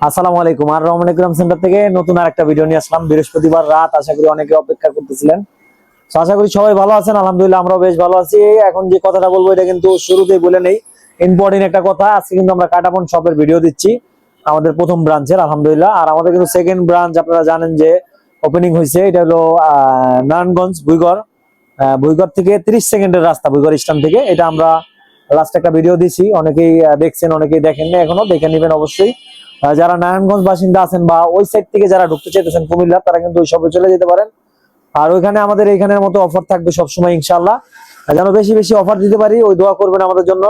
আসসালামু আলাইকুম। আর রহমান ইকরাম সেন্টার থেকে নতুন আর একটা ভিডিও নিয়ে আসলাম। বৃহস্পতিবার রাত আশা করি অনেকে অপেক্ষা করতেছিলেন। তো আশা করি সবাই ভালো আছেন আলহামদুলিল্লাহ আমরাও বেশ ভালো আছি। এখন যে কথাটা বলব এটা কিন্তু শুরুতেই বলে নেই। ইম্পর্টেন্ট একটা কথা আজকে কিন্তু আমরা কাটাপন শপের ভিডিও দিচ্ছি। আমাদের প্রথম ব্রাঞ্চের আলহামদুলিল্লাহ। আর আমাদের কিন্তু সেকেন্ড ব্রাঞ্চ আপনারা জানেন যে ওপেনিং হয়েছে এটা হলো নারায়ণগঞ্জ ভুইগড়। আহ, ভুইগড় থেকে 30 সেকেন্ডের রাস্তা ভুইগড় স্ট্যান্ড থেকে। এটা আমরা লাস্ট একটা ভিডিও দিছি। অনেকেই দেখছেন অনেকেই দেখেন না এখনও দেখে নেবেন অবশ্যই। যারা নারায়ণগঞ্জ বাসিন্দা আছেন বা ওই সাইড থেকে যারা ঢুকতে চাইতেছেন কুমিল্লা, তারা কিন্তু ওই সবে চলে যেতে পারেন। আর ওইখানে আমাদের এইখানের মতো অফার থাকবে সবসময় ইনশাল্লাহ যেন বেশি বেশি অফার দিতে পারি, ওই দোয়া করবেন আমাদের জন্য।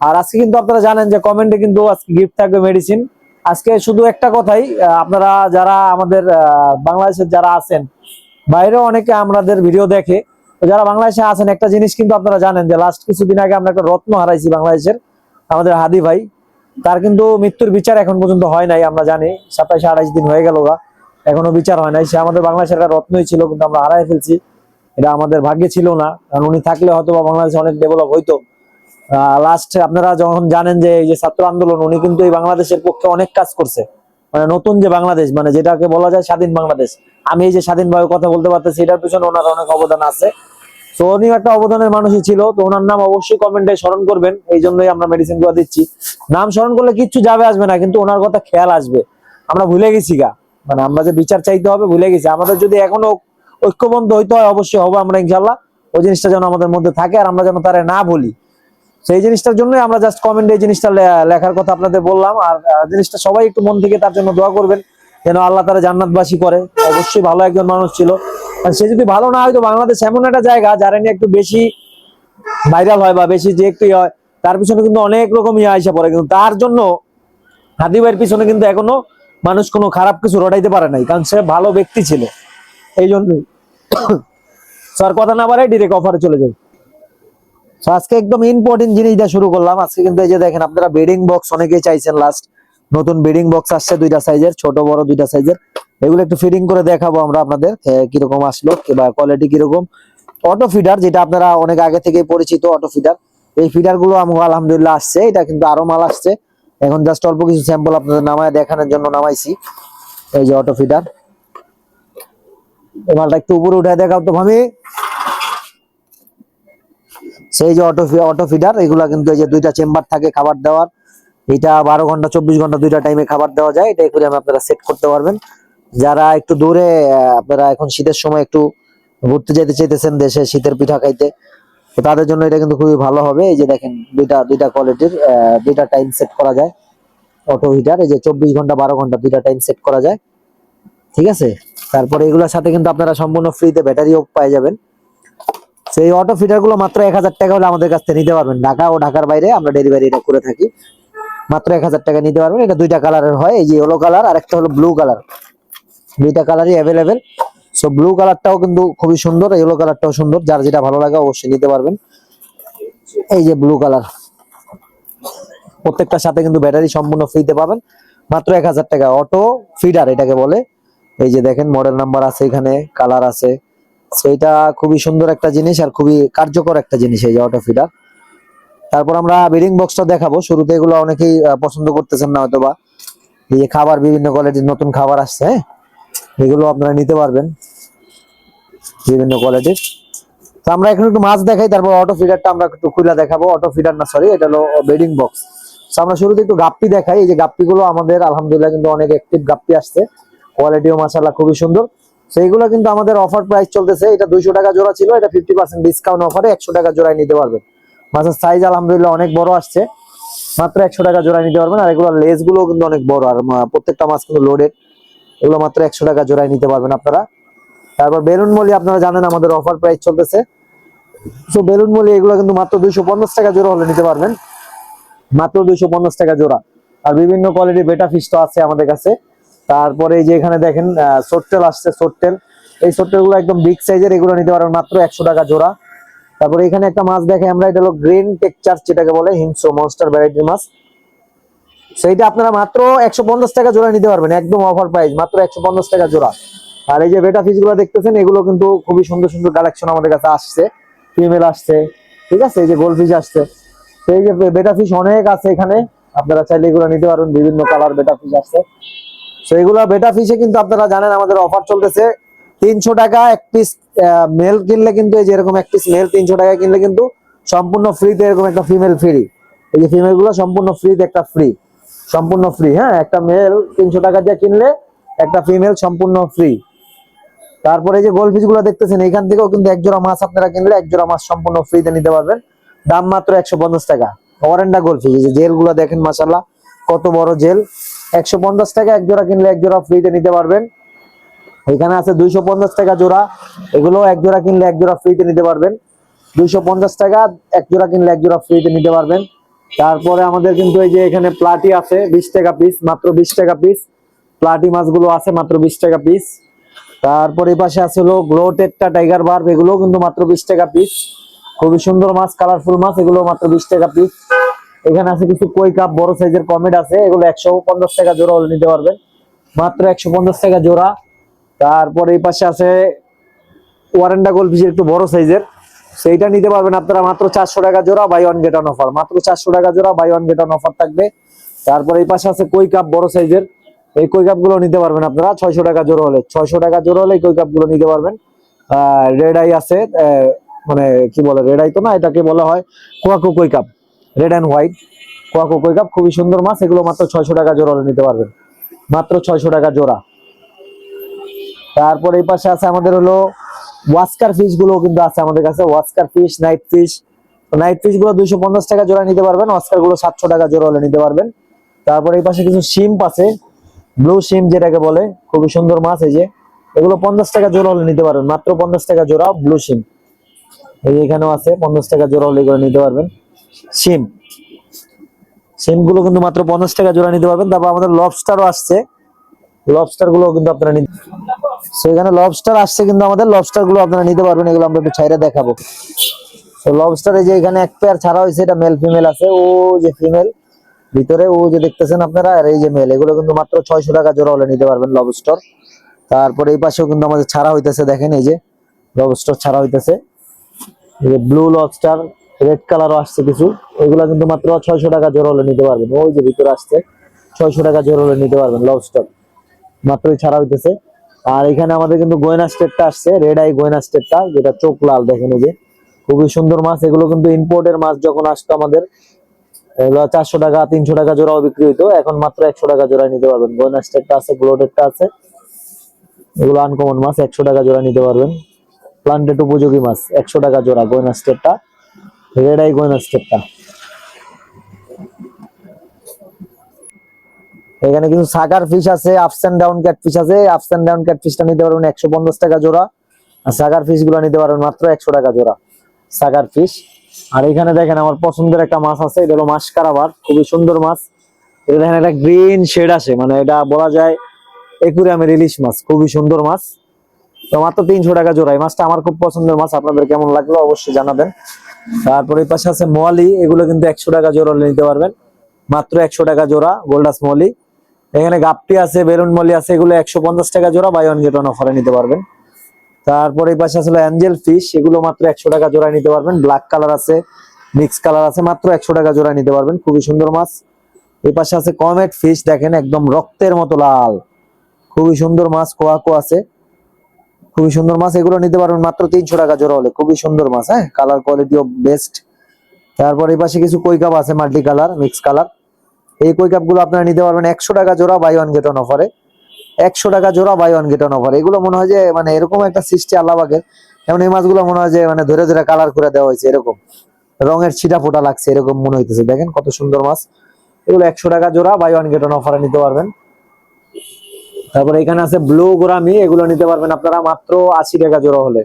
আর আজকে কিন্তু আপনারা জানেন যে কমেন্টে কিন্তু আজকে গিফট থাকবে মেডিসিন আজকে শুধু একটা কথাই আপনারা যারা আমাদের বাংলাদেশের যারা আছেন, বাইরেও অনেকে আমাদের ভিডিও দেখে। যারা বাংলাদেশে আছেন, একটা জিনিস কিন্তু আপনারা জানেন যে লাস্ট কিছুদিন আগে আমরা একটা রত্ন হারাইছি বাংলাদেশের, আমাদের হাদি ভাই। তার কিন্তু মৃত্যুর বিচার এখন পর্যন্ত হয় নাই, আমরা জানি। সাতাইশ আঠাইশ দিন হয়ে গেল এখনও বিচার হয় নাই। সে আমাদের বাংলাদেশের একটা রত্নই ছিল, কিন্তু আমরা হারাই ফেলছি। এটা আমাদের ভাগ্যে ছিল না, কারণ উনি থাকলে হয়তো বা বাংলাদেশে অনেক ডেভেলপ হইতো। লাস্ট আপনারা যখন জানেন যে এই যে ছাত্র আন্দোলন, উনি কিন্তু এই বাংলাদেশের পক্ষে অনেক কাজ করছে। মানে নতুন যে বাংলাদেশ মানে যেটাকে বলা যায় স্বাধীন বাংলাদেশ। আমি এই যে স্বাধীনভাবে কথা বলতে পারতেছি, এটার পিছনে ওনার অনেক অবদান আছে। একটা অবদানের মানুষই ছিল, তো ওনার নাম অবশ্যই কমেন্টে স্মরণ করবেন, এই জন্যই আমরা মেডিসিনগুলো দিচ্ছি। নাম স্মরণ করলে কিচ্ছু যাবে আসবে না, কিন্তু ওনার কথা খেয়াল আসবে। আমরা ভুলে গেছি গা। মানে আমরা যে বিচার চাইতে হবে, ভুলে গেছি। আমাদের যদি এখনও ঐক্যবদ্ধ হইতে হয়, অবশ্যই হব আমরা ইনশাল্লাহ ওই জিনিসটা যেন আমাদের মধ্যে থাকে, আর আমরা যেন তারা না বলি সেই জিনিসটার জন্যই আমরা জাস্ট কমেন্টে এই জিনিসটা লেখার কথা আপনাদের বললাম। আর জিনিসটা সবাই একটু মন থেকে তার জন্য দোয়া করবেন, যেন আল্লাহ তারা জান্নাতবাসী করে। অবশ্যই ভালো একজন মানুষ ছিল। সে যদি ভালো না হয় তো বাংলাদেশ এমন একটা জায়গা যারা নিয়ে একটু বেশি ভাইরাল হয় বা বেশি যে একটু ইয়ে হয়, তার পিছনে কিন্তু অনেক রকম ইয়ে আইসা পড়ে। কিন্তু তার জন্য হাদি ভাইয়ের পিছনে কিন্তু এখনও মানুষ কোনো খারাপ কিছু রটাইতে পারে নাই, কারণ সে ভালো ব্যক্তি ছিল। এই জন্যই স্যার, কথা না বাড়াই ডিরেক্ট অফারে চলে যাই। আজকে একদম ইম্পর্টেন্ট জিনিস দিয়ে শুরু করলাম। আজকে কিন্তু এই যে দেখেন, আপনারা বেডিং বক্স অনেকেই চাইছেন লাস্ট নতুন বেডিং বক্স আসছে দুইটা সাইজের ছোট, বড় দুইটা সাইজের এগুলো একটু ফিটিং করে দেখাবো আমরা আপনাদের কীরকম আসলো বা কোয়ালিটি কীরকম। অটো ফিডার যেটা আপনারা অনেক আগে থেকে পরিচিত অটো ফিডার এই ফিডারগুলো আমার আলহামদুলিল্লাহ আসছে। এটা কিন্তু আরও মাল আসছে। এখন জাস্ট অল্প কিছু স্যাম্পল আপনাদের নামায়, দেখানোর জন্য নামাইছি। এই যে অটো ফিডার মালটা একটু উপরে উঠে দেখাও তো ভাবি। সেই যে অটো অটো ফিডার এগুলা কিন্তু এই যে দুইটা চেম্বার থাকে খাবার দেওয়ার। এটা বারো ঘণ্টা, চব্বিশ ঘণ্টা দুইটা টাইমে খাবার দেওয়া যায়। এটা করে আপনারা সেট করতে পারবেন। যারা একটু দূরে আপনারা এখন শীতের সময় একটু ঘুরতে যেতে চাইতেছেন দেশে শীতের পিঠা খাইতে, তো তাদের জন্য এটা কিন্তু খুবই ভালো হবে। এই যে দেখেন, দুইটা দুইটা কোয়ালিটির দুইটা টাইম সেট করা যায়। অটো হিটার এই যে চব্বিশ ঘণ্টা, বারো ঘণ্টা দুইটা টাইম সেট করা যায়। ঠিক আছে? তারপরে এগুলোর সাথে কিন্তু আপনারা সম্পূর্ণ ফ্রিতে ব্যাটারিও পেয়ে যাবেন। সেই অটো ফিটারগুলো মাত্র এক হাজার টাকা হলে আমাদের কাছ থেকে নিতে পারবেন। ঢাকা ও ঢাকার বাইরে আমরা ডেলিভারি এটা করে থাকি। মাত্র এক হাজার টাকা নিতে পারবেন। এটা দুইটা কালারের হয়, এই যে ইয়েলো কালার আর একটা হলো ব্লু কালার দুইটা কালারই অ্যাভেলেবেল সো ব্লু কালারটাও কিন্তু খুবই সুন্দর ইয়েলো কালারটাও সুন্দর। যার যেটা ভালো লাগে অবশ্যই নিতে পারবেন। এই যে ব্লু কালার প্রত্যেকটার সাথে কিন্তু ব্যাটারি সম্পূর্ণ ফ্রিতে পাবেন। মাত্র এক হাজার টাকা। অটো ফিডার এটাকে বলে। এই যে দেখেন মডেল নাম্বার আছে এখানে কালার আছে। সেইটা খুবই সুন্দর একটা জিনিস আর খুবই কার্যকর একটা জিনিস এই যে অটো ফিডার তারপর আমরা বেডিং বক্সটা দেখাবো। শুরুতে এগুলো অনেকেই পছন্দ করতেছেন না হয়তো বা এই যে খাবার, বিভিন্ন কোয়ালিটির নতুন খাবার আসছে হ্যাঁ? এগুলো আপনারা নিতে পারবেন, বিভিন্ন কোয়ালিটির তো আমরা এখন একটু মাছ দেখাই, তারপর অটো ফিডারটা আমরা একটু খুলে দেখাবো। অটো ফিডার না সরি এটা হলো বেডিং বক্স তো আমরা শুরুতে একটু গাপ্পি দেখাই, এই যে গাপ্পিগুলো আমাদের, আলহামদুলিল্লাহ, কিন্তু অনেক অ্যাক্টিভ গাপ্পি আসছে। কোয়ালিটিও মাসাল্লাহ খুবই সুন্দর। সেইগুলো কিন্তু আমাদের অফার প্রাইস চলতেছে, এটা দুইশো টাকা জোড়া ছিল, এটা ফিফটি পার্সেন্ট ডিসকাউন্ট অফারে একশো টাকা জোড়ায় নিতে পারবেন। মাছের সাইজ আলহামদুলিল্লাহ অনেক বড় আসছে। মাত্র একশো টাকা জোড়ায় নিতে পারবেন আর এগুলো লেসগুলো কিন্তু অনেক বড়। আর প্রত্যেকটা মাছ কিন্তু লোডেড এগুলো মাত্র একশো টাকা জোড়ায় নিতে পারবেন আপনারা। তারপর বেলুন মলি আপনারা জানেন আমাদের অফার প্রাইস চলতেছে। তো বেলুন মলি এগুলো কিন্তু মাত্র দুইশো পঞ্চাশ টাকা জোড়া হলে নিতে পারবেন। মাত্র দুইশো পঞ্চাশ টাকা জোড়া। আর বিভিন্ন কোয়ালিটির বেটা ফিস তো আছে আমাদের কাছে। তারপরে এই যে এখানে দেখেন সোট্টেল আসছে, সোট্টেল। এই সোট্টেলগুলো একদম বিগ সাইজের এগুলো নিতে পারবেন মাত্র একশো টাকা জোড়া। তারপরে এখানে একটা মাছ দেখে আমরা, এটা হলো গ্রেন টেকচার যেটাকে বলে হিংসো মনস্টার ভ্যারাইটির মাছ। সেইটা আপনারা মাত্র একশো পঞ্চাশ টাকা জোড়া নিতে পারবেন, একদম অফার প্রাইস মাত্র একশো পঞ্চাশ টাকা জোড়া। আর এই যে বেটা ফিসগুলো দেখতেছেন, এগুলো কিন্তু খুবই সুন্দর সুন্দর কালেকশন আমাদের কাছে আসছে। ফিমেল আসছে, ঠিক আছে? এই যে গোল্ড ফিশ আসছে এই যে বেটা ফিশ অনেক আছে এখানে, আপনারা চাইলে এগুলো নিতে পারবেন, বিভিন্ন কালার বেটা ফিশ আসছে। তো এগুলো বেটা ফিশে কিন্তু আপনারা জানেন আমাদের অফার চলতেছে তিনশো টাকা এক পিস মেল কিনলে কিন্তু এই যে এরকম এক পিস মেল তিনশো টাকা কিনলে কিন্তু সম্পূর্ণ ফ্রিতে এরকম একটা ফিমেল ফ্রি এই যে ফিমেলগুলো সম্পূর্ণ ফ্রিতে একটা ফ্রি সম্পূর্ণ ফ্রি হ্যাঁ? একটা মেল তিনশো টাকা দিয়ে কিনলে একটা ফিমেল সম্পূর্ণ ফ্রি তারপরে যে গোলগুলো দেখতেছেন, এখান থেকেও কিন্তু এক জোড়া মাছ আপনারা কিনলে এক জোড়া মাছ সম্পূর্ণ ফ্রিতে নিতে পারবেন। দাম মাত্র একশো পঞ্চাশ টাকা। অরেন্ডা গোল ফিশ যে জেলগুলো দেখেন মাসাল্লাহ কত বড় জেল একশো পঞ্চাশ টাকা এক জোড়া কিনলে এক জোড়া ফ্রিতে নিতে পারবেন। এখানে আছে দুইশো পঞ্চাশ টাকা জোড়া। এগুলো এক জোড়া কিনলে এক জোড়া ফ্রিতে নিতে পারবেন। দুইশো পঞ্চাশ টাকা, এক জোড়া কিনলে এক জোড়া ফ্রিতে নিতে পারবেন। তারপরে আমাদের কিন্তু এই যে এখানে প্লাটি আছে, বিশ টাকা পিস মাত্র বিশ টাকা পিস প্লাটি মাছগুলো আছে, মাত্র বিশ টাকা পিস তারপরে এই পাশে আছে হলো গ্লোটেডটা টাইগার বার্ব এগুলো কিন্তু মাত্র বিশ টাকা পিস খুবই সুন্দর মাছ কালারফুল মাছ এগুলো মাত্র বিশ টাকা পিস এখানে আছে কিছু কই কাপ বড় সাইজের কমেট আছে, এগুলো একশো পঞ্চাশ টাকা জোড়া হলে নিতে পারবেন। মাত্র একশো পঞ্চাশ টাকা জোড়া। তারপরে এই পাশে আছে ওয়ারেন্ডা গোল ফিশের একটু বড় সাইজের। সেইটা নিতে পারবেন আপনারা মাত্র চারশো টাকা জোড়া, buy one get one offer. মাত্র চারশো টাকা জোড়া, buy one get one offer থাকবে। তারপরে এই পাশে আছে কই কাপ বড় সাইজের। এই কই কাপগুলো নিতে পারবেন আপনারা, ছয়শো টাকা জোড়া হলে। ছয়শো টাকা জোড়া হলে এই কই কাপগুলো নিতে পারবেন। রেড আই আছে মানে কি বলে রেড আই তো না, এটাকে বলা হয় kohaku koi carp. Red and white kohaku koi carp, খুবই সুন্দর মাছ, এগুলো মাত্র ছয়শো টাকা জোড়া হলে নিতে পারবেন। মাত্র ছয়শো টাকা জোড়া। তারপর এই পাশে আছে আমাদের হলো ওয়াস্কার ফিশগুলো কিন্তু আছে আমাদের কাছে। Whisker fish knight fish knight ফিশগুলো দুইশো পঞ্চাশ টাকা জোড়া নিতে পারবেন ওয়াস্কারগুলো সাতশো টাকা জোড়া হলে নিতে পারবেন। তারপর এই পাশে কিছু শিম্প আছে ব্লু শিম যেটাকে বলে, খুবই সুন্দর মাছ এই যে। এগুলো পঞ্চাশ টাকা জোড়া হলে নিতে পারবেন, মাত্র পঞ্চাশ টাকা জোড়া ব্লু শিম এই যে এখানেও আছে, পঞ্চাশ টাকা জোড়া হলে এগুলো নিতে পারবেন। শিম শিমগুলো কিন্তু মাত্র পঞ্চাশ টাকা জোড়া নিতে পারবেন। তারপর আমাদের লবস্টারও আসছে। লবস্টারগুলো কিন্তু আপনারা নিতে সেখানে লবস্টার আসছে কিন্তু আমাদের লবস্টারগুলো আপনারা নিতে পারবেন, এগুলো আমরা একটু ছাইরে দেখাবো। তো লবস্টারে যে এখানে এক পেয়ার ছাড়া হয়েছে, এটা মেল ফিমেল আছে, ও যে ফিমেল ভিতরে ও যে দেখতেছেন আপনারা, আর এই যে মেল এগুলো কিন্তু মাত্র ছয়শো টাকা জোড়া হলে নিতে পারবেন লবস্টার তারপরে এই পাশেও কিন্তু আমাদের ছাড়া হইতেছে, দেখেন এই যে লবস্টার ছাড়া হইতেছে। ব্লু লবস্টার রেড কালারও আসছে কিছু, ওইগুলো কিন্তু মাত্র ছয়শো টাকা জোড়া হলে নিতে পারবেন। ওই যে ভিতরে আসছে, ছয়শো টাকা জোড়া হলে নিতে পারবেন লবস্টার মাত্রই ছাড়া হইতেছে। আর এখানে আমাদের কিন্তু গয়না স্টেটটা আসছে রেড আই গয়না স্টেটটা, যেটা চোখ লাল দেখেন এই যে। খুবই সুন্দর মাছ, এগুলো কিন্তু ইম্পোর্টের মাছ যখন আসতো আমাদের, এগুলো চারশো টাকা, তিনশো টাকা জোড়াও বিক্রি হইতো, এখন মাত্র একশো টাকা জোড়া নিতে পারবেন। গয়না স্টেটটা আছে গ্লোডেডটা আছে। এগুলো আনকমন মাছ, একশো টাকা জোড়া নিতে পারবেন। প্লান্টেড উপযোগী মাছ, একশো টাকা জোড়া গয়না স্টেটটা রেড আই গয়না স্টেটটা। এখানে কিছু সাকার ফিশ আছে ups and down cat fish আছে। আপস এন্ড ডাউন ক্যাট ফিশটা নিতে পারবেন একশো পঞ্চাশ টাকা জোড়া। আর সাকার ফিশগুলো নিতে পারবেন মাত্র একশো টাকা জোড়া। সাকার ফিশ আর এখানে দেখেন আমার পছন্দের একটা মাছ আছে, এটা হলো মাছ কারাবার খুবই সুন্দর মাছ। এটা দেখেন একটা গ্রিন শেড আছে মানে এটা বলা যায় একুরিয়ামের ইলিশ মাছ, খুবই সুন্দর মাছ। তো মাত্র তিনশো টাকা জোড়া। এই মাছটা আমার খুব পছন্দের মাছ, আপনাদের কেমন লাগল অবশ্যই জানাবেন। তারপরে এই পাশে আছে মোয়ালি, এগুলো কিন্তু একশো টাকা জোড়া নিতে পারবেন। মাত্র একশো টাকা জোড়া গোল্ডাস মলি এখানে গাপটি আছে, বেলুন মলি আছে, এগুলো একশো পঞ্চাশ টাকা জোড়া বাই ওয়ান গেট ওয়ান অফারে নিতে পারবেন। তারপরে এই পাশে আসলে অ্যাঞ্জেল ফিশ এগুলো মাত্র একশো টাকা জোড়া নিতে পারবেন। ব্ল্যাক কালার আছে মিক্স কালার আছে, মাত্র একশো টাকা জোড়া নিতে পারবেন। খুবই সুন্দর মাছ। এই পাশে আছে কমেট ফিশ দেখেন একদম রক্তের মতো লাল। খুবই সুন্দর মাছ, কোয়াকো আছে। খুবই সুন্দর মাছ, এগুলো নিতে পারবেন মাত্র তিনশো টাকা জোড়া হলে। খুবই সুন্দর মাছ হ্যাঁ? কালার কোয়ালিটি অফ বেস্ট তারপর এই পাশে কিছু কই কাপ আছে মাল্টি কালার মিক্স কালার এই কই কাপগুলো আপনারা নিতে পারবেন। একশো টাকা জোড়া বাই ওয়ান গেট অন অফারে একশো টাকা জোড়া buy one get one offer এগুলো মনে হয় যে মানে এরকম একটা সৃষ্টি আল্লাহবাগের। যেমন এই মাছগুলো মনে হয় যে মানে ধরে ধরে কালার করে দেওয়া হয়েছে এরকম। রঙের ছিটা ফোটা লাগছে, এরকম মনে হইতেছে। দেখেন কত সুন্দর মাছ। এগুলো একশো টাকা জোড়া বাই ওয়ান গেট অন অফারে নিতে পারবেন। তারপরে এখানে আছে ব্লু গোরামি। এগুলো নিতে পারবেন আপনারা মাত্র আশি টাকা জোড়া হলে।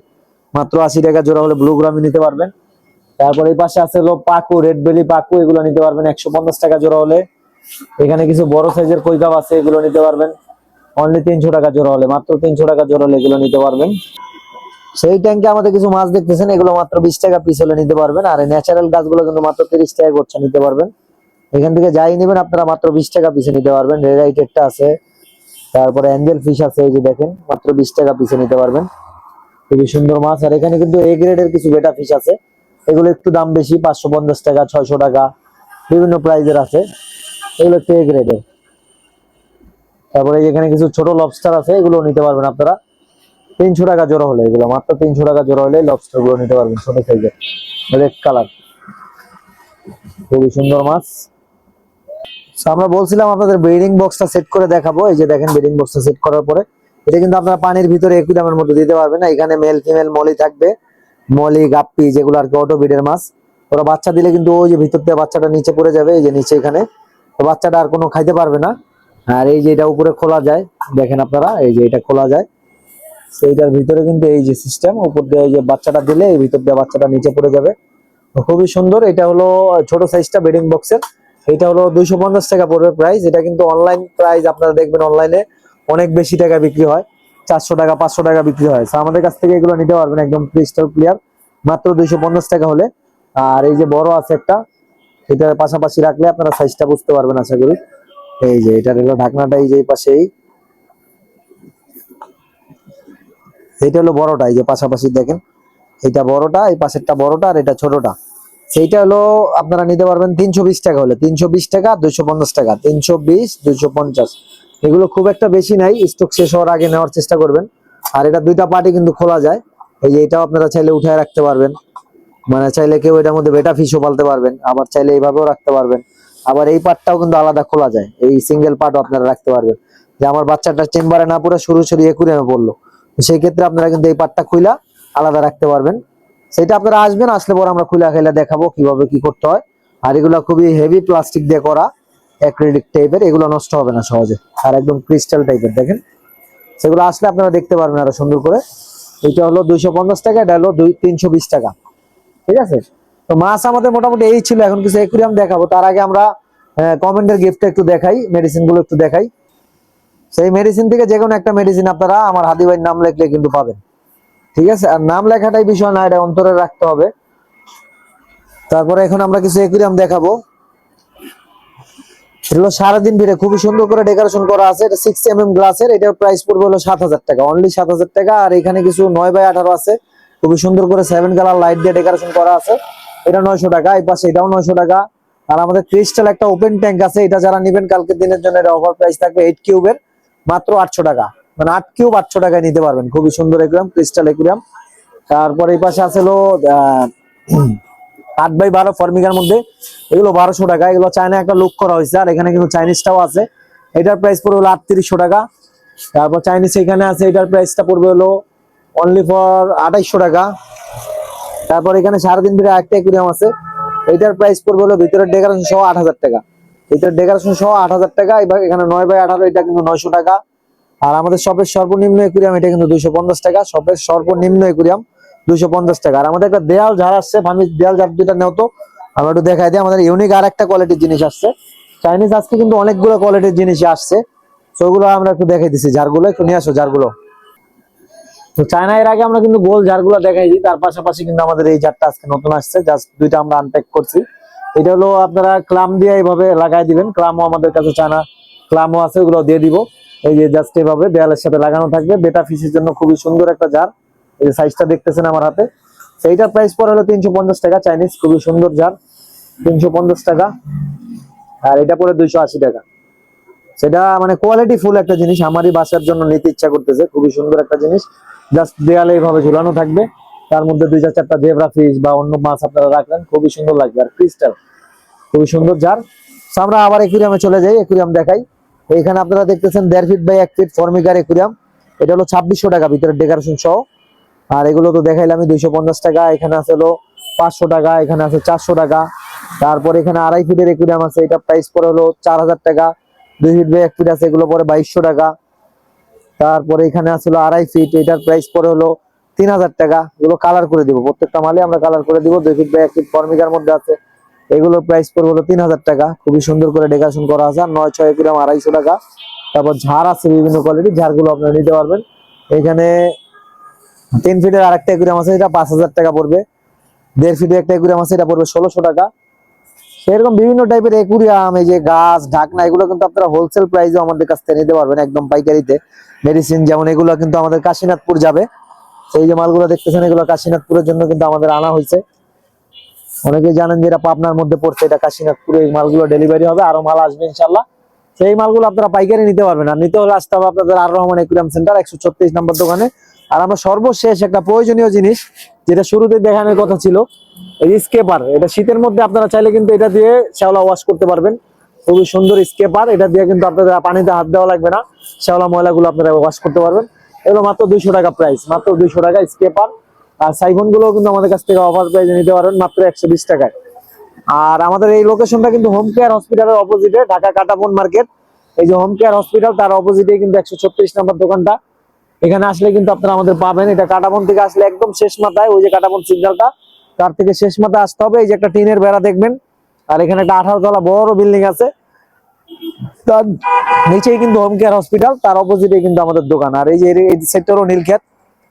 মাত্র আশি টাকা জোড়া হলে ব্লু গোরামি নিতে পারবেন। তারপর এই পাশে আছে হলো পাকু রেড বেলি পাকু। এগুলো নিতে পারবেন একশো পঞ্চাশ টাকা জোড়া হলে। এখানে কিছু বড় সাইজের কৈকাপ আছে, এগুলো নিতে পারবেন। অনলি তিনশো টাকা জোড়া হলে, মাত্র তিনশো টাকা জোড়া হলে এগুলো নিতে পারবেন। সেই ট্যাঙ্কে আমাদের কিছু মাছ দেখতেছেন, এগুলো মাত্র বিশ টাকা পিস হলে নিতে পারবেন। আর ন্যাচারাল গাছগুলো কিন্তু মাত্র তিরিশ টাকা করছে নিতে পারবেন। এখান থেকে যাই নেবেন, আপনারা মাত্র বিশ টাকা পিসে নিতে পারবেন। রেডাইটেডটা আছে। তারপরে অ্যাঞ্জেল ফিশ আছে, এই যে দেখেন, মাত্র বিশ টাকা পিসে নিতে পারবেন। খুবই সুন্দর মাছ। আর এখানে কিন্তু এ গ্রেডের কিছু বেটা ফিশ আছে। এগুলো একটু দাম বেশি, পাঁচশো পঞ্চাশ টাকা, ছয়শো টাকা, বিভিন্ন প্রাইজের আছে। এগুলো হচ্ছে এ গ্রেডের তারপরে এখানে কিছু ছোট লবস্টার আছে, এগুলো নিতে পারবেন আপনারা। তিনশো টাকা জোড়া হলে এগুলো, মাত্র তিনশো টাকা জোড়া হলে লবস্টারগুলো নিতে পারবেন ছোট সাইজের রেড কালার খুবই সুন্দর মাছ। আমরা বলছিলাম আপনাদের ব্রিডিং বক্সটা সেট করে দেখাবো। এই যে দেখেন ব্রিডিং বক্সটা সেট করার পরে, এটা কিন্তু আপনারা পানির ভিতরে একুইডামের মধ্যে দিতে পারবেন না। এখানে মেল ফিমেল মলি থাকবে। মলি গাপ্পি, যেগুলো আর কি অটো ব্রিডের মাছ। ওরা বাচ্চা দিলে কিন্তু ওই যে ভিতর থেকে বাচ্চাটা নিচে পড়ে যাবে, এই যে নিচে এখানে। তো বাচ্চাটা আর কোনো খাইতে পারবে না। আর এই যে এটা উপরে খোলা যায়, দেখেন আপনারা, এই যে এটা খোলা যায়। সেইটার ভিতরে কিন্তু এই যে সিস্টেম উপর দিয়ে এই যে বাচ্চাটা দিলে এই ভিতর দিয়ে বাচ্চাটা নিচে পড়ে যাবে। খুবই সুন্দর, এটা হলো ছোট সাইজটা বেডিং বক্সের এটা হলো দুইশো পঞ্চাশ টাকা পড়বে প্রাইস এটা কিন্তু অনলাইন প্রাইস আপনারা দেখবেন অনলাইনে অনেক বেশি টাকা বিক্রি হয়। চারশো টাকা, পাঁচশো টাকা বিক্রি হয়। তো আমাদের কাছ থেকে এগুলো নিতে পারবেন, একদম ক্রিস্টাল ক্লিয়ার মাত্র দুইশো পঞ্চাশ টাকা হলে। আর এই যে বড় আছে একটা এটার পাশাপাশি রাখলে আপনারা সাইজটা বুঝতে পারবেন আশা করি। এই যে, এটার হলো ঢাকনাটা এই যে পাশেই। এইটা হলো বড়টা, এই যে পাশাপাশি দেখেন। এটা বড়টা, এই পাশেরটা বড়টা আর এটা ছোটটা। সেইটা হলো আপনারা নিতে পারবেন তিনশো বিশ টাকা হলে। তিনশো বিশ টাকা, দুইশো পঞ্চাশ টাকা। তিনশো বিশ, দুইশো পঞ্চাশ। এগুলো খুব একটা বেশি নাই স্টক শেষ হওয়ার আগে নেওয়ার চেষ্টা করবেন। আর এটা দুইটা পার্টি কিন্তু খোলা যায়। এই যে এটাও আপনারা চাইলে উঠে রাখতে পারবেন। মানে চাইলে কেউ এটার মধ্যে বেটা ফিশও পালতে পারবেন, আবার চাইলে এইভাবেও রাখতে পারবেন। আবার এই পার্টটাও কিন্তু আলাদা খোলা যায়, এই সিঙ্গেল পার্টও আপনারা রাখতে পারবেন। যে আমার বাচ্চাটা চেম্বারে না পুরো শুরু শুরু একুরিয়ামে পড়ল তো সেই ক্ষেত্রে আপনারা কিন্তু এই পার্টটা খুইলা আলাদা রাখতে পারবেন। সেটা আপনারা আসবেন, আসলে পরে আমরা খুলে খেলে দেখাবো কীভাবে কি করতে হয়। আর এগুলো খুবই হেভি প্লাস্টিক দিয়ে করা অ্যাক্রিলিক টাইপের এগুলো নষ্ট হবে না সহজে। আর একদম ক্রিস্টাল টাইপের দেখেন। সেগুলো আসলে আপনারা দেখতে পারবেন আরও সুন্দর করে। এটা হলো দুইশো পঞ্চাশ টাকা, এটা হলো দুই, তিনশো টাকা। ঠিক আছে? তো মাছ আমাদের মোটামুটি এই ছিল, এখন কিছু একুরিয়াম দেখাবো। তার আগে আমরা কমেন্টের গিফটটা একটু দেখাই মেডিসিনগুলো একটু দেখাই। সেই মেডিসিন থেকে যে কোনো একটা মেডিসিন আপনারা আমার হাদি নাম লিখলে কিন্তু পাবেন। ঠিক আছে? আর নাম লেখাটাই বিষয় না, এটা অন্তরে রাখতে হবে। তারপরে এখন আমরা কিছু একুরিয়াম দেখাবো। এগুলো সারাদিন ভিড়ে, খুবই সুন্দর করে ডেকোরেশন করা আছে। এটা সিক্স এম এম গ্লাসের এটার প্রাইস পড়বে হলো সাত হাজার টাকা। অনলি সাত হাজার টাকা, আর এখানে কিছু নয় বাই আঠারো আছে। খুবই সুন্দর করে সেভেন কালার লাইট দিয়ে ডেকোরেশন করা আছে। এটা নয়শো টাকা, এই পাশে এটাও নয়শো টাকা। আর আমাদের ক্রিস্টাল একটা ওপেন ট্যাঙ্ক আছে, এটা যারা নেবেন কালকের দিনের জন্য, এটা অফার প্রাইস থাকবে এইট কিউবের মাত্র আটশো টাকা। মানে আট কিউব আটশো টাকায় নিতে পারবেন, খুবই সুন্দর একুরাম ক্রিস্টাল একুরাম তারপরে এই পাশে আছে হলো আট বাই বারো ফর্মিকার মধ্যে। এগুলো বারোশো টাকা, এগুলো চায়না একটা লুক করা হয়েছে, আর এখানে কিন্তু চাইনিজটাও আছে। এটার প্রাইস পড়বে হলো আটত্রিশশো টাকা। তারপর চাইনিজ এখানে আছে, এটার প্রাইসটা পড়বে হলো অনলি ফর আঠাইশশো টাকা। তারপর এখানে সারাদিন ধরে একটা একুরিয়াম আছে। এটার প্রাইস পড়বে হলো ভিতরের ডেকোরেশন সহ আট হাজার টাকা। এটার ডেকোরেশন সহ আট হাজার টাকা, এবার এখানে নয় বাই আঠারো, এটা কিন্তু নয়শো টাকা। আর আমাদের শপের সর্বনিম্ন একুরিয়াম এটা কিন্তু দুইশো পঞ্চাশ টাকা। শপের সর্বনিম্ন একুরিয়াম দুইশো পঞ্চাশ টাকা। আর আমাদের একটা দেয়াল ঝাড় আসছে আমি দেয়াল ঝাড় দুইটা নেও তো। আমরা একটু দেখাই দিই, আমাদের ইউনিক আর একটা কোয়ালিটির জিনিস আসছে। চাইনিজ আজকে কিন্তু অনেকগুলো কোয়ালিটির জিনিস আসছে। তো ওগুলো আমরা একটু দেখাই দিচ্ছি ঝাড়গুলো, একটু নিয়ে আসো ঝাড়গুলো। তো চায়না এর আগে আমরা কিন্তু গোল জারগুলো দেখাইছি, তার পাশাপাশি কিন্তু আমাদের এই জারটা আজকে নতুন আসছে জাস্ট দুইটা আমরা আনপ্যাক করছি। এটা হলো আপনারা ক্লাম দিয়ে এইভাবে লাগাই দিবেন ক্লামও আমাদের কাছে চায়না ক্লামও আছে, ওগুলো দিয়ে দিব। এই যে জাস্ট এইভাবে দেয়ালের সাথে লাগানো থাকবে বেটা ফিশের জন্য খুবই সুন্দর একটা জার। এই যে সাইজটা দেখতেছেন আমার হাতে। সেইটার প্রাইস পড়ে হলো তিনশো পঞ্চাশ টাকা চাইনিজ খুবই সুন্দর জার, তিনশো পঞ্চাশ টাকা। আর এটা পড়ে দুইশো টাকা। সেটা মানে কোয়ালিটি ফুল একটা জিনিস, আমারই বাসার জন্য নিতে ইচ্ছা করতেছে, খুবই সুন্দর একটা জিনিস। জাস্ট দেয়ালে এইভাবে ঝুলানো থাকবে। তার মধ্যে দুই চার চারটা জেব্রা ফিশ বা অন্য মাছ আপনারা রাখলেন খুবই সুন্দর লাগবে। আর ক্রিস্টাল, খুবই সুন্দর যার আমরা আবার একুরিয়ামে চলে যাই, একুরিয়াম দেখাই। এখানে আপনারা দেখতেছেন দেড় ফিট বাই এক ফিট ফর্মিকার একুরিয়াম। এটা হলো ছাব্বিশশো টাকা ভিতরে ডেকোরেশন সহ। আর এগুলো তো দেখাইলাম আমি দুইশো পঞ্চাশ টাকা, এখানে আছে হলো পাঁচশো টাকা, এখানে আছে চারশো টাকা। তারপর এখানে আড়াই ফিটের একুরিয়াম আছে, এটা প্রাইস পরে হলো চার হাজার টাকা। দুই ফিট বাই এক ফিট আছে, এগুলো পরে বাইশশো টাকা। তারপরে এখানে আসলে আড়াই ফিট এটার প্রাইস পরে হলো তিন হাজার টাকা। এগুলো কালার করে দিব, প্রত্যেকটা মালে আমরা কালার করে দিব, দুই ফিট বাই এক ফিট ফর্মিকার মধ্যে আছে। এগুলোর প্রাইস পড়বে হলো তিন হাজার টাকা, খুবই সুন্দর করে ডেকোরেশন করা আছে, আর নয় ছয় গ্রাম আড়াইশো টাকা। তারপর ঝাড় আছে বিভিন্ন কোয়ালিটির ঝাড়গুলো আপনারা নিতে পারবেন। এখানে তিন ফিটের আরেকটা একুরিয়াম আছে, এটা পাঁচ হাজার টাকা পড়বে। দেড় ফিটের একটা একুরিয়াম আছে, এটা পড়বে ষোলোশো টাকা। সেরকম বিভিন্ন টাইপের একুরিয়াম এই যে গাছ, ঢাকনা, এগুলো কিন্তু আপনারা হোলসেল প্রাইসে আমাদের কাছ থেকে নিতে পারবেন একদম পাইকারিতে। মেডিসিন যেমন এগুলো কিন্তু আমাদের কাশীনাথপুর যাবে। সেই যে মালগুলো দেখতেছেন, এগুলো কাশীনাথপুরের জন্য কিন্তু আমাদের আনা হয়েছে। অনেকে জানেন যে এটা পাবনার মধ্যে পড়ছে, এটা কাশীনাথপুরে এই মালগুলো ডেলিভারি হবে, আরও মাল আসবে ইনশাল্লাহ সেই মালগুলো আপনারা পাইকারি নিতে পারবেন। আর নিতে হলে আসতে হবে আপনাদের আর রহমান একুরিয়াম সেন্টার একশো ছত্রিশ নম্বর দোকানে। আর আমরা সর্বশেষ একটা প্রয়োজনীয় জিনিস, যেটা শুরুতে দেখানোর কথা ছিল স্কেপার, এটা শীতের মধ্যে আপনারা চাইলে কিন্তু এটা দিয়ে শ্যাওলা ওয়াশ করতে পারবেন। খুবই সুন্দর স্কেপার, এটা দিয়ে কিন্তু আপনাদের পানিতে হাত দেওয়া লাগবে না। শ্যাওলা ময়লাগুলো আপনারা ওয়াশ করতে পারবেন। এগুলো মাত্র দুইশো টাকা প্রাইস মাত্র দুইশো টাকা স্কেপার। আর সাইফোনগুলো কিন্তু আমাদের কাছ থেকে অফার প্রাইসে নিতে পারবেন মাত্র একশো বিশ টাকায়। আর আমাদের এই লোকেশনটা কিন্তু হোম কেয়ার হসপিটালের অপোজিটে ঢাকা কাটাবন মার্কেট এই যে হোম কেয়ার হসপিটাল তার অপোজিটে কিন্তু একশো ছত্রিশ নম্বর দোকানটা। এখানে আসলে কিন্তু আপনারা আমাদের পাবেন। এটা কাটাবন থেকে আসলে একদম শেষ মাথায়, ওই যে কাটাবন সিগন্যালটা। তার থেকে শেষ মাথায় আসতে হবে। এই যে একটা টিনের বেড়া দেখবেন। আর এখানে একটা আঠারো তলা বড় বিল্ডিং আছে। তার নিচেই কিন্তু হোম কেয়ার হসপিটাল তার অপোজিটে কিন্তু আমাদের দোকান। আর এই যে এই সেক্টরও নীলক্ষেত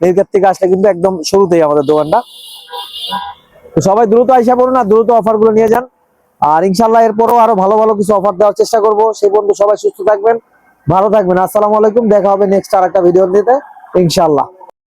নীলক্ষেত থেকে আসলে কিন্তু একদম শুরুতেই আমাদের দোকানটা। তো সবাই দ্রুত আইসা পড়ুন আর দ্রুত অফারগুলো নিয়ে যান। আর ইনশাল্লাহ এরপরও আরও ভালো ভালো কিছু অফার দেওয়ার চেষ্টা করব। সেই পর্যন্ত সবাই সুস্থ থাকবেন, ভালো থাকবেন। আসসালামু আলাইকুম। দেখা হবে নেক্সট আর একটা ভিডিও দিতে ইনশাল্লাহ